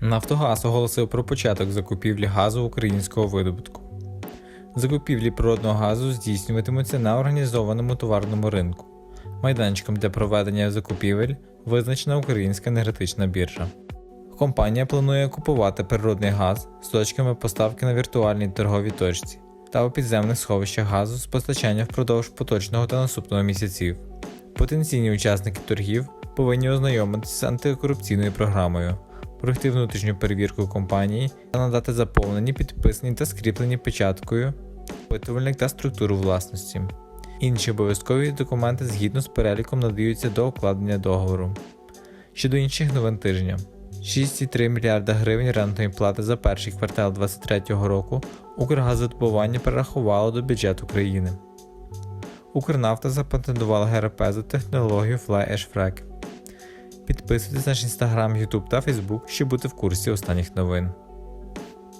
Нафтогаз оголосив про початок закупівлі газу українського видобутку. Закупівлі природного газу здійснюватимуться на організованому товарному ринку. Майданчиком для проведення закупівель визначена Українська енергетична біржа. Компанія планує купувати природний газ з точками поставки на віртуальній торговій точці та у підземних сховищах газу з постачання впродовж поточного та наступного місяців. Потенційні учасники торгів повинні ознайомитися з антикорупційною програмою, пройти внутрішню перевірку компанії та надати заповнені, підписані та скріплені печаткою, опитувальник та структуру власності. Інші обов'язкові документи згідно з переліком надаються до укладення договору. Щодо інших новин тижня. 6,3 мільярда гривень рентної плати за перший квартал 2023 року Укргазодобування перерахувало до бюджету країни. Укрнафта запатентувала ГРП за технологію Fly Ash Frag. Підписуйтесь на наш інстаграм, ютуб та фейсбук, щоб бути в курсі останніх новин.